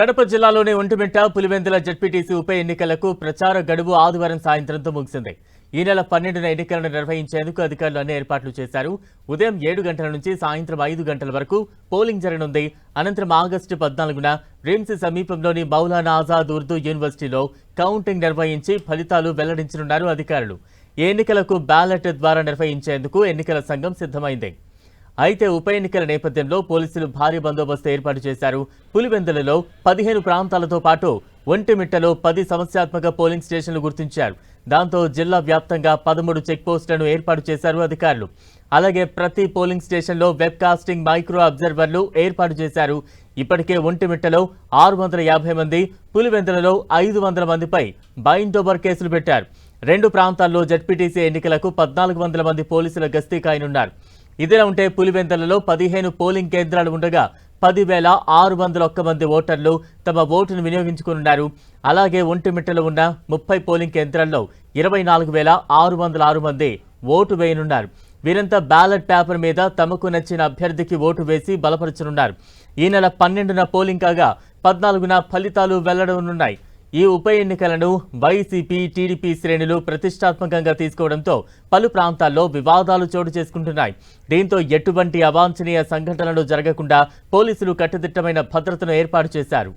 కడప జిల్లాలోని ఒంటిమిట్ట పులివెందుల జడ్పీటీసీ ఉప ఎన్నికలకు ప్రచార గడువు ఆదివారం సాయంత్రంతో ముగిసింది. ఈ నెల పన్నెండున ఎన్నికలను నిర్వహించేందుకు అధికారులు అన్ని ఏర్పాట్లు చేశారు. ఉదయం ఏడు గంటల నుంచి సాయంత్రం ఐదు గంటల వరకు పోలింగ్ జరగనుంది. అనంతరం ఆగస్టు పద్నాలుగున రిమ్స్ సమీపంలోని మౌలానా ఆజాద్ ఉర్దూ యూనివర్సిటీలో కౌంటింగ్ నిర్వహించి ఫలితాలు వెల్లడించనున్నారు అధికారులు. ఎన్నికలకు బ్యాలెట్ ద్వారా నిర్వహించేందుకు ఎన్నికల సంఘం సిద్ధమైంది. అయితే ఉప ఎన్నికల నేపథ్యంలో పోలీసులు భారీ బందోబస్తు ఏర్పాటు చేశారు. పులివెందులలో పదిహేను ప్రాంతాలతో పాటు ఒంటిమిట్టలో పది సమస్యాత్మక పోలింగ్ స్టేషన్లు గుర్తించారు. దాంతో జిల్లా వ్యాప్తంగా పదమూడు చెక్ పోస్టులను ఏర్పాటు చేశారు అధికారులు. అలాగే ప్రతి పోలింగ్ స్టేషన్లో వెబ్ కాస్టింగ్ మైక్రో అబ్జర్వర్లు ఏర్పాటు చేశారు. ఇప్పటికే ఒంటిమిట్టలో ఆరు వందల యాభై మంది పులివెందులలో ఐదు వందల మందిపై బైండోబర్ కేసులు పెట్టారు. రెండు ప్రాంతాల్లో జడ్పీటీసీ ఎన్నికలకు పద్నాలుగు వందల మంది పోలీసుల గస్తీ కాయనున్నారు ఇదిలా ఉంటే పులివెందులలో పదిహేను పోలింగ్ కేంద్రాలు ఉండగా పదివేల ఆరు వందల ఒక్క మంది ఓటర్లు తమ ఓటును వినియోగించుకున్నారు అలాగే ఒంటిమిట్టలో ఉన్న ముప్పై పోలింగ్ కేంద్రాల్లో ఇరవై నాలుగు వేల ఆరు వందల ఆరు మంది ఓటు వేయనున్నారు. వీరంతా బ్యాలెట్ పేపర్ మీద తమకు నచ్చిన అభ్యర్థికి ఓటు వేసి బలపరచనున్నారు. ఈ నెల పన్నెండున పోలింగ్ కాగా పద్నాలుగున ఫలితాలు వెల్లడనున్నాయి. ఈ ఉప ఎన్నికలను వైసీపీ టీడీపీ శ్రేణులు ప్రతిష్టాత్మకంగా తీసుకోవడంతో పలు ప్రాంతాల్లో వివాదాలు చోటు చేసుకుంటున్నాయి. దీంతో ఎటువంటి అవాంఛనీయ సంఘటనలు జరగకుండా పోలీసులు కట్టుదిట్టమైన భద్రతను ఏర్పాటు చేశారు.